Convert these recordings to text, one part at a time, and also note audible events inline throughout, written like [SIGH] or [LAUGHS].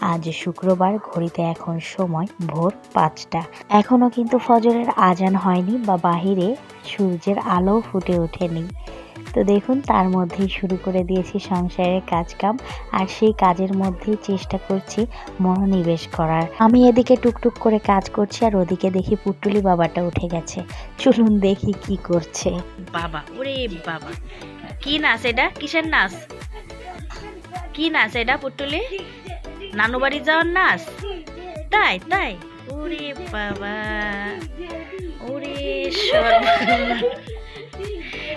আজ শুক্রবার ঘড়িতে এখন সময় ভোর পাঁচটা। এখনও কিন্তু ফজরের আজান হয়নি বা বাহিরে সূর্যের আলো ফুটে ওঠেনি। তো দেখুন, তার মধ্যেই শুরু করে দিয়েছি সংসারের কাজকাম আর সেই কাজের মধ্যেই চেষ্টা করছি মনোনিবেশ করার। আমি এদিকে টুকটুক করে কাজ করছি আর ওদিকে দেখি পুটুলি বাবাটা উঠে গেছে। চলুন দেখি কি করছে। বাবা, ওরে বাবা। কি নাচ এটা? কিসের নাচ? কি নাচ এটা পুটুলি? নানু বাড়ি যাওয়ার নাচ? তাই তাই। ওরে বাবা। ওরে।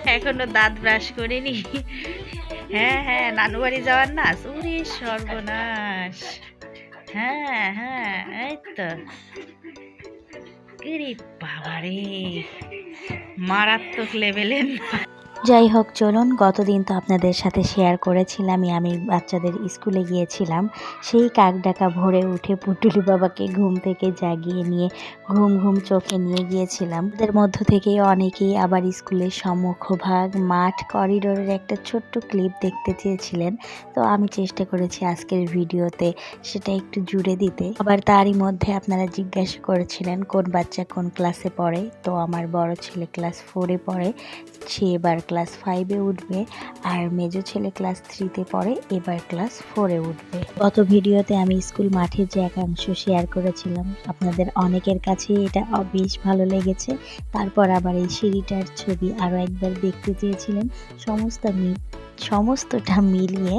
এখনও দাঁত ব্রাশ করিনি। হ্যাঁ হ্যাঁ নানু বাড়ি যাওয়ার নাচ? ওরে সর্বনাশ। হ্যাঁ হ্যাঁ এই তো। বাবারে, মারাত্মক লেভেলের যাই হোক, চলুন, গতদিন তো আপনাদের সাথে শেয়ার করেছিলামই আমি বাচ্চাদের স্কুলে গিয়েছিলাম। সেই কাক ডাকা ভোরে উঠে পুটুলি বাবাকে ঘুম থেকে জাগিয়ে নিয়ে, ঘুম ঘুম চোখে নিয়ে গিয়েছিলাম। ওদের মধ্য থেকেই অনেকেই আবার স্কুলের সম্মুখভাগ মাঠ করিডোরের একটা ছোট্ট ক্লিপ দেখতে চেয়েছিলেন। তো আমি চেষ্টা করেছি আজকের ভিডিওতে সেটা একটু জুড়ে দিতে। আবার তারই মধ্যে আপনারা জিজ্ঞাসা করেছিলেন, কোন বাচ্চা কোন ক্লাসে পড়ে? তো আমার বড় ছেলে ক্লাস ফোরে পড়ে, সে এবার ক্লাস ফাইভে উঠবে আর মেজো ছেলে ক্লাস থ্রিতে পড়ে, এবার ক্লাস ফোরে উঠবে। গত ভিডিওতে আমি স্কুল মাঠের যে একাংশ শেয়ার করেছিলাম, আপনাদের অনেকের কাছে এটা বেশ ভালো লেগেছে। তারপর আবার এই সিঁড়িটার ছবি আরও একবার দেখতে চেয়েছিলেন। সমস্ত মি- সমস্তটা মিলিয়ে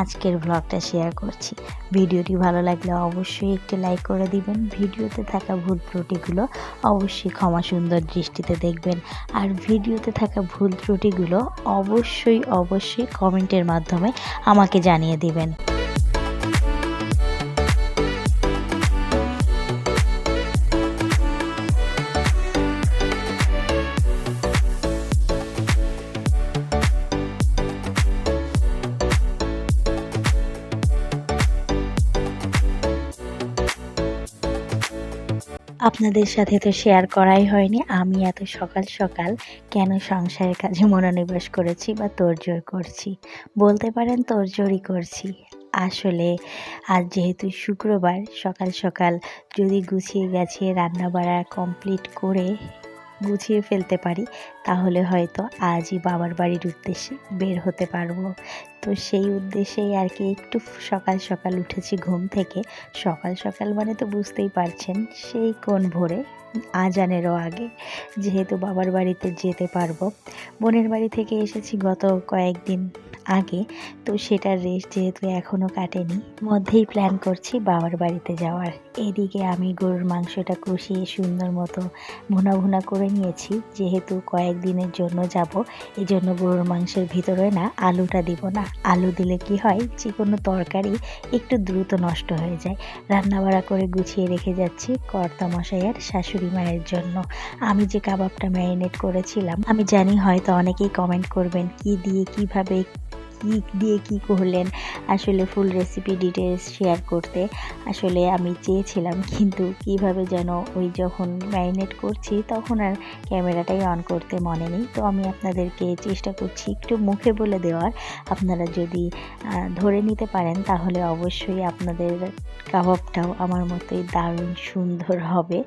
আজকের ব্লগটা শেয়ার করছি। ভিডিওটি ভালো লাগলে অবশ্যই একটি লাইক করে দিবেন। ভিডিওতে থাকা ভুল ত্রুটিগুলো অবশ্যই ক্ষমা সুন্দর দৃষ্টিতে দেখবেন। আর ভিডিওতে থাকা ভুল ত্রুটিগুলো অবশ্যই অবশ্যই কমেন্টের মাধ্যমে আমাকে জানিয়ে দিবেন। আপনাদের সাথে তো শেয়ার করাই হয়নি। আমি এত সকাল সকাল কেন সংসারের কাজে মনোনিবেশ করেছি বা তোরজোর করছি? বলতে পারেন তোরজোরই করছি। আসলে আজ যেহেতু শুক্রবার, সকাল সকাল যদি গুছিয়ে গেছে রান্না বাড়া কমপ্লিট করে গুছিয়ে ফেলতে পারি, তাহলে হয়তো আজই বাবার বাড়ির উদ্দেশ্যে বের হতে পারব। তো সেই উদ্দেশ্যেই আর কি একটু সকাল সকাল উঠেছি ঘুম থেকে। সকাল সকাল মানে তো বুঝতেই পারছেন, সেই কোন ভোরে আজানেরও আগে। যেহেতু বাবার বাড়িতে যেতে পারব, বোনের বাড়ি থেকে এসেছি গত কয়েকদিন আগে, তো সেটার রেস্ট যেহেতু এখনও কাটেনি, মধ্যেই প্ল্যান করছি বাবার বাড়িতে যাওয়ার। এদিকে আমি গরুর মাংসটা কষিয়ে সুন্দর মতো ভুনা ভুনা করে নিয়েছি। যেহেতু কয়েকদিনের জন্য যাব এই জন্য গরুর মাংসের ভিতরে না আলুটা দিব না। আলু দিলে কি হয়, যে কোনো তরকারি একটু দ্রুত নষ্ট হয়ে যায়। রান্না বাড়া করে গুছিয়ে রেখে যাচ্ছি কর্তা মশাইয়ের শাশুড়ি মায়ের জন্য। আমি যে কাবাবটা ম্যারিনেট করেছিলাম, আমি জানি হয়তো অনেকেই কমেন্ট করবেন, কি দিয়ে, কীভাবে কি দিয়ে কি করলেন? আসলে ফুল রেসিপি ডিটেলস শেয়ার করতে আসলে আমি চেয়েছিলাম, কিন্তু কীভাবে যেন ওই যখন ম্যারিনেট করছি তখন আর ক্যামেরাটাই অন করতে মনে নেই। তো আমি আপনাদেরকে চেষ্টা করছি একটু মুখে বলে দেওয়ার। আপনারা যদি ধরে নিতে পারেন তাহলে অবশ্যই আপনাদের কাবাবটাও আমার মতোই দারুণ সুন্দর হবে।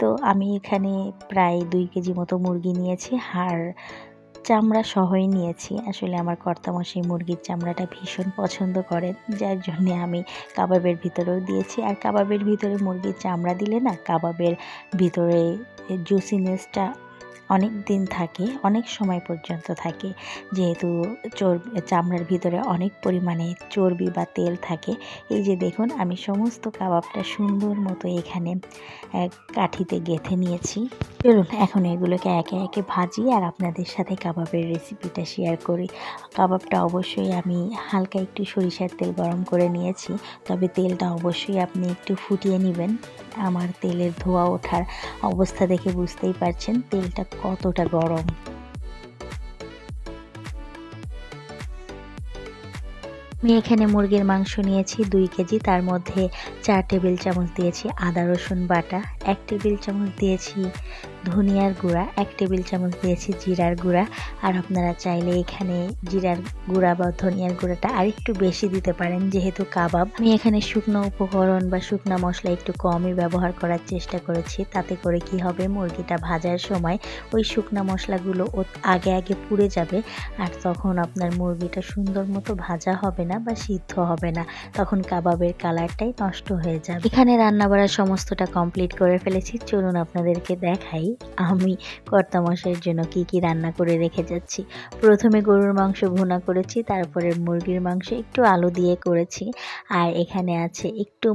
তো আমি এখানে প্রায় দুই কেজি মতো মুরগি নিয়েছি, হাড় চামড়া সহই নিয়েছি। আসলে আমার কর্তামশাই মুরগির চামড়াটা ভীষণ পছন্দ করেন, যার জন্যে আমি কাবাবের ভিতরেও দিয়েছি। আর কাবাবের ভিতরে মুরগির চামড়া দিলে না, কাবাবের ভিতরে জুসিনেসটা অনেক দিন থাকে, অনেক সময় পর্যন্ত থাকে। যেহেতু চর, চামড়ার ভিতরে অনেক পরিমাণে চর্বি বা তেল থাকে, এই যে দেখুন আমি সমস্ত কাবাবটা সুন্দর মতো এখানে কাঠিতে গেঁথে নিয়েছি। চলুন এখন এগুলোকে একে একে ভাজি আর আপনাদের সাথে কাবাবের রেসিপিটা শেয়ার করি। কাবাবটা অবশ্যই আমি হালকা একটু সরিষার তেল গরম করে নিয়েছি, তবে তেলটা অবশ্যই আপনি একটু ফুটিয়ে নেবেন। আমার তেলের ধোয়া ওঠার অবস্থা দেখে বুঝতেই পারছেন, তেলটা কতটা গরম। আমি এখানে মুরগির মাংস নিয়েছি দুই কেজি, তার মধ্যে চার টেবিল চামচ দিয়েছি আদা রসুন বাটা, এক টেবিল চামচ দিয়েছি ধনিয়ার গুঁড়া, এক টেবিল চামচ দিয়েছি জিরার গুঁড়া। আর আপনারা চাইলে এখানে জিরার গুঁড়া বা ধনিয়ার গুঁড়াটা আরেকটু বেশি দিতে পারেন, যেহেতু কাবাব। আমি এখানে শুকনো উপকরণ বা শুকনো মশলা একটু কমই ব্যবহার করার চেষ্টা করেছি। তাতে করে কি হবে, মুরগিটা ভাজার সময় ওই শুকনো মশলাগুলো ও- আগে আগে পুড়ে যাবে আর তখন আপনার মুরগিটা সুন্দর মতো ভাজা হবে না বা সিদ্ধ হবে না। তখন কাবাবের কালারটাই নষ্ট হয়ে যাবে। এখানে রান্না বাড়ার সমস্তটা কমপ্লিট করে ফেলেছি। চলুন আপনাদেরকে দেখাই। আমি কর্তামশাইয়ের জন্য কি কি রান্না করে রেখে যাচ্ছি। প্রথমে গরুর মাংস ভুনা করেছি, তারপরে মুরগির মাংস, একটু আলু দিয়ে করেছি। আর এখানে আছে একটু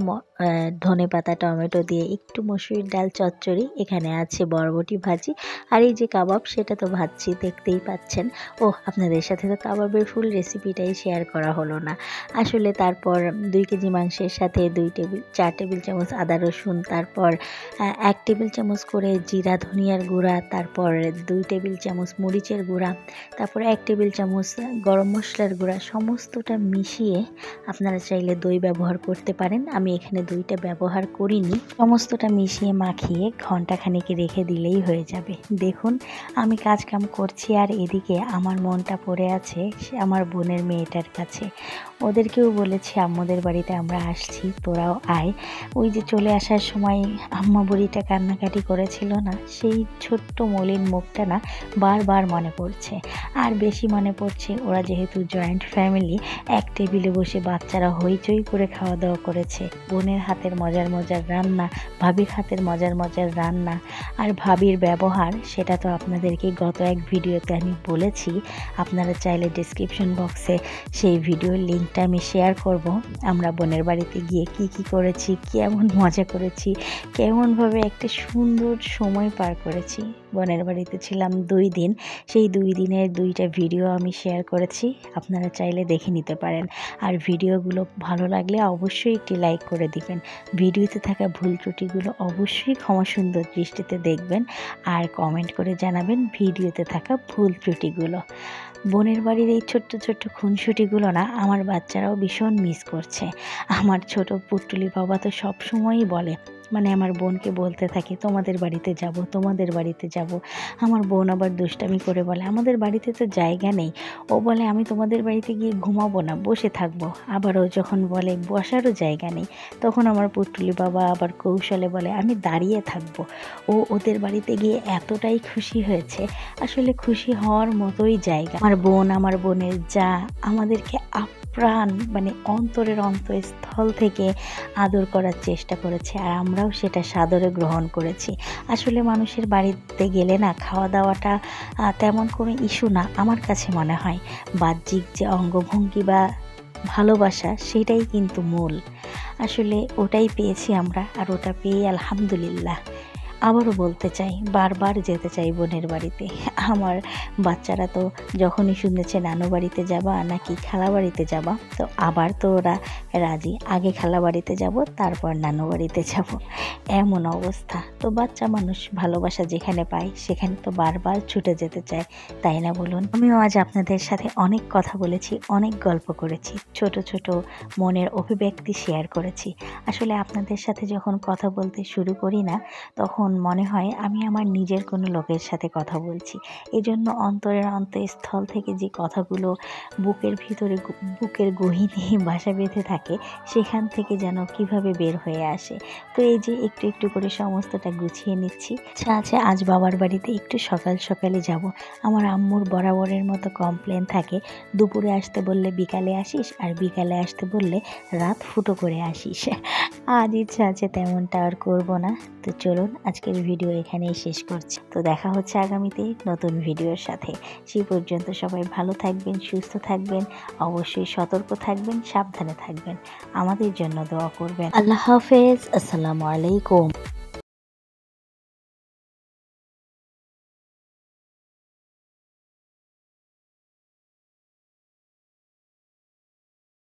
ধনে পাতা, টমেটো দিয়ে একটু মসুরির ডাল, চচ্চড়ি, এখানে আছে বরবটি ভাজি। আর এই যে কাবাব, সেটা তো ভাজছি, দেখতেই পাচ্ছেন। ও আপনাদের সাথে তো কাবাবের ফুল রেসিপিটাই শেয়ার করা হলো না। আসলে তারপর দুই কেজি মাংসের সাথে দুই টেবিল, চার টেবিল চামচ আদা রসুন, তারপর এক টেবিল চামচ করে জিরা, ধনিয়ার গুঁড়া, তারপর দুই টেবিল চামচ মরিচের গুঁড়া, তারপর এক টেবিল চামচ গরম মশলার গুঁড়া, সমস্তটা মিশিয়ে আপনারা চাইলে দই ব্যবহার করতে পারেন। আমি এখানে দইটা ব্যবহার করিনি। সমস্তটা মিশিয়ে মাখিয়ে ঘন্টাখানেক রেখে দিলেই হয়ে যাবে। দেখুন, আমি কাজ কাম করছি আর এদিকে আমার মনটা পড়ে আছে আমার বোনের মেয়েটার কাছে। ওদেরকেও বলেছি, আম্মুদের বাড়িতে আমরা আসছি, তোরাও আয়। ওই যে চলে আসার সময় আম্মা বুড়িটা কান্নাকাটি করেছিল না, সেই ছোট্ট মলিন মুখটা না বারবার মনে পড়ছে। আর বেশি মনে পড়ছে, ওরা যেহেতু জয়েন্ট ফ্যামিলি, এক টেবিলে বসে বাচ্চারা হইচই করে খাওয়া দাওয়া করেছে। বোনের হাতের মজার মজার রান্না, ভাবির হাতের মজার মজার রান্না আর ভাবির ব্যবহার, সেটা তো আপনাদেরকে গত এক ভিডিওতে আমি বলেছি। আপনারা চাইলে ডিসক্রিপশন বক্সে সেই ভিডিওর লিঙ্কটা আমি শেয়ার করব। আমরা বোনের বাড়িতে গিয়ে কি কি করেছি, কেমন মজা করেছি, কেমনভাবে একটা সুন্দর সময় পার করেছি। বোনের বাড়িতে ছিলাম দুই দিন। সেই দুই দিনের দুইটা ভিডিও আমি শেয়ার করেছি। আপনারা চাইলে দেখে নিতে পারেন। আর ভিডিওগুলো ভালো লাগলে অবশ্যই একটি লাইক করে দিবেন। ভিডিওতে থাকা ভুল ত্রুটিগুলো অবশ্যই ক্ষমা সুন্দর দৃষ্টিতে দেখবেন আর কমেন্ট করে জানাবেন ভিডিওতে থাকা ভুল ত্রুটিগুলো। বোনের বাড়ির এই ছোট্ট ছোট্ট খুনসুটিগুলো না আমার বাচ্চারাও ভীষণ মিস করছে। আমার ছোট পুটুলি বাবা তো সব সময়ই বলে মানে আমার বোনকে বলতে থাকে, তোমাদের বাড়িতে যাব, তোমাদের বাড়িতে যাব। আমার বোন আবার দুষ্টামি করে বলে, আমাদের বাড়িতে তো জায়গা নেই। ও বলে, আমি তোমাদের বাড়িতে গিয়ে ঘুমাবো না, বসে থাকব। আবার ও যখন বলে, বসারও জায়গা নেই, তখন আমার পুটুলি বাবা আবার কৌশলে বলে, আমি দাঁড়িয়ে থাকব। ও ওদের বাড়িতে গিয়ে এতটাই খুশি হয়েছে। আসলে খুশি হওয়ার মতোই জায়গা। আমার বোন, আমার বোনের যা আমাদেরকে আপ্রাণ মানে অন্তরের অন্তঃস্থল থেকে আদর করার চেষ্টা করেছে আর আমরাও সেটা সাদরে গ্রহণ করেছি। আসলে মানুষের বাড়িতে গেলে না খাওয়া দাওয়াটা তেমন কোনো ইস্যু না আমার কাছে মনে হয়। বাহ্যিক যে অঙ্গভঙ্গি বা ভালোবাসা সেটাই কিন্তু মূল। আসলে ওটাই পেয়েছি আমরা আর ওটা পেয়ে আলহামদুলিল্লাহ। আবারও বলতে চাই, বারবার যেতে চাই বোনের বাড়িতে। আমার বাচ্চারা তো যখনই শুনেছে নানু বাড়িতে যাবা নাকি খালা বাড়িতে যাবা, তো আবার তো ওরা রাজি, আগে খালা বাড়িতে যাব, তারপর নানু বাড়িতে যাব। এমন অবস্থা। তো বাচ্চা মানুষ ভালোবাসা যেখানে পায়, সেখানে তো বারবার ছুটে যেতে চায়, তাই না বলুন? আমিও আজ আপনাদের সাথে অনেক কথা বলেছি, অনেক গল্প করেছি, ছোট ছোট মনের অভিব্যক্তি শেয়ার করেছি। আসলে আপনাদের সাথে যখন কথা বলতে শুরু করি না, তখন মনে হয় আমি আমার নিজের কোনো লোকের সাথে কথা বলছি। এজন্য অন্তরের অন্তঃস্থল থেকে যে কথাগুলো বুকের ভিতরে বুকের গহিনে [LAUGHS] বাসা বেঁধে থাকে, সেখান থেকে যেন কীভাবে বের হয়ে আসে। তো এই যে একটু একটু করে সমস্তটা গুছিয়ে নিচ্ছি। আচ্ছা আছে আজ বাবার বাড়িতে একটু সকাল সকালে যাব। আমার আম্মুর বরাবরের মতো কমপ্লেন থাকে, দুপুরে আসতে বললে বিকালে আসিস আর বিকালে আসতে বললে রাত ফুটো করে আসিস। [LAUGHS] আজ ইচ্ছা আছে তেমনটা আর করব না। তো চলুন আজকের ভিডিও এখানেই শেষ করছি। তো দেখা হচ্ছে আগামীতে নতুন ভিডিওর সাথে। সেই পর্যন্ত সবাই ভালো থাকবেন, সুস্থ থাকবেন, অবশ্যই সতর্ক থাকবেন, সাবধানে থাকবেন। আমাদের জন্য দোয়া করবেন। আল্লাহ হাফেজ, আসসালামু আলাইকুম।